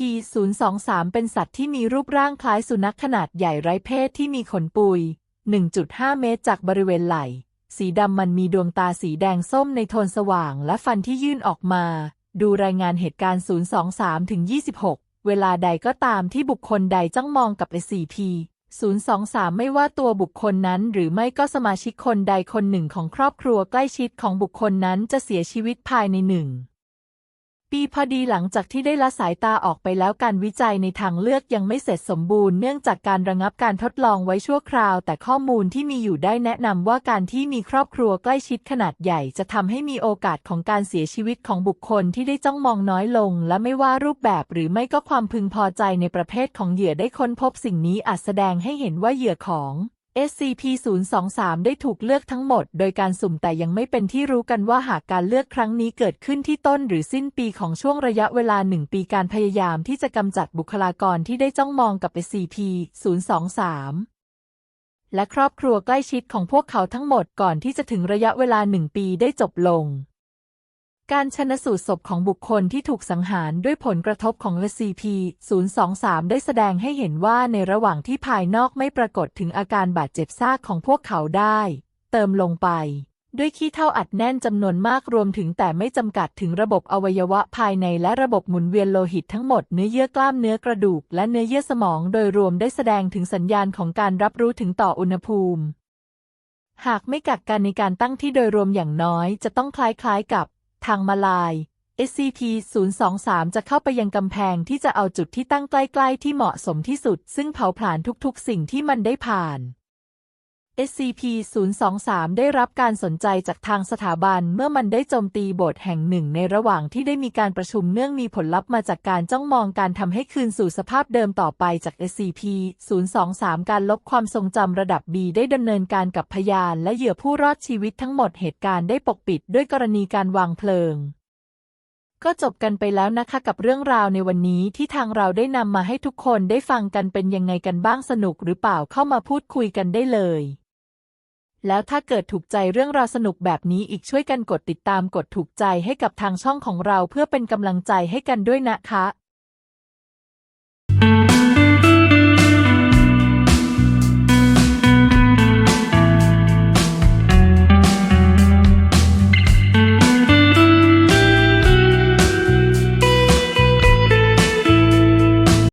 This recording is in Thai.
4023 เป็นสัตว์ที่มีรูปร่างคล้ายสุนัขขนาดใหญ่ไร้เพศที่มีขนปุย 1.5 เมตรจากบริเวณไหล่ สีดำมันมีดวงตาสีแดงส้มในโทนสว่างและฟันที่ยื่นออกมา ดูรายงานเหตุการณ์ 023ถึง26 เวลาใดก็ตามที่บุคคลใดจ้องมองกับ SCP 023 ไม่ว่าตัวบุคคลนั้นหรือไม่ก็สมาชิกคนใดคนหนึ่งของครอบครัวใกล้ชิดของบุคคลนั้นจะเสียชีวิตภายในหนึ่ง ปีพอดีหลังจากที่ได้ละสายตาออกไปแล้วการวิจัยในทางเลือกยังไม่เสร็จสมบูรณ์เนื่องจากการระงับการทดลองไว้ชั่วคราว แต่ข้อมูลที่มีอยู่ได้แนะนำว่าการที่มีครอบครัวใกล้ชิดขนาดใหญ่ จะทำให้มีโอกาสของการเสียชีวิตของบุคคลที่ได้จ้องมองน้อยลง และไม่ว่ารูปแบบหรือไม่ก็ความพึงพอใจในประเภทของเหยื่อได้ค้นพบสิ่งนี้อาจแสดงให้เห็นว่าเหยื่อของ SCP-023 ได้ถูกเลือกทั้งหมดโดยการสุ่มแต่ยังไม่เป็นที่รู้กันว่าหากการเลือกครั้งนี้เกิดขึ้นที่ต้นหรือสิ้นปีของช่วงระยะเวลาหนึ่งปีการพยายามที่จะกำจัดบุคลากรที่ได้จ้องมองกับ SCP-023 และครอบครัวใกล้ชิดของพวกเขาทั้งหมดก่อนที่จะถึงระยะเวลาหนึ่งปีได้จบลง การชนสูตรศพของบุคคลที่ถูกสังหารด้วยผลกระทบของ SCP-023 ได้แสดงให้เห็นว่าในระหว่างที่ภายนอกไม่ปรากฏถึงอาการบาดเจ็บซากของพวกเขาได้ เติมลงไป ด้วยขี้เท่าอัดแน่นจำนวนมากรวมถึงแต่ไม่จำกัดถึงระบบอวัยวะภายในและระบบหมุนเวียนโลหิตทั้งหมดเนื้อเยื่อกล้ามเนื้อกระดูก และเนื้อเยื่อสมองโดยรวมได้แสดงถึงสัญญาณของการรับรู้ถึงต่ออุณหภูมิ หากไม่กักกันในการตั้งที่โดยรวมอย่างน้อยจะต้องคล้ายๆกับ ทางมาลาย SCP-023 จะเข้าไปยังกำแพงที่จะเอาจุดที่ตั้งใกล้ ๆ ที่เหมาะสมที่สุด ซึ่งเผาผลาญทุกๆ สิ่งที่มันได้ผ่าน SCP-023 ได้รับการสนใจจากทางสถาบันเมื่อมันได้โจมตีโบสถ์แห่งหนึ่งในระหว่างที่ได้มีการประชุมเนื่องมีผลลัพธ์มาจากการจ้องมองการทำให้คืนสู่สภาพเดิมต่อไปจาก SCP-023 การลบความทรงจำระดับ B ได้ดำเนินการกับพยานและเหยื่อผู้รอดชีวิตทั้งหมดเหตุการณ์ได้ปกปิดด้วยกรณีการวางเพลิงก็จบกันไปแล้วนะคะกับเรื่องราวในวันนี้ที่ทางเราได้นำมาให้ทุกคนได้ฟังกันเป็นยังไงกันบ้างสนุกหรือเปล่าเข้ามาพูดคุยกันได้เลย แล้วถ้าเกิดถูกใจเรื่องราวสนุกแบบนี้อีกช่วยกันกดติดตามกดถูกใจให้กับทางช่องของเราเพื่อเป็นกำลังใจให้กันด้วยนะคะ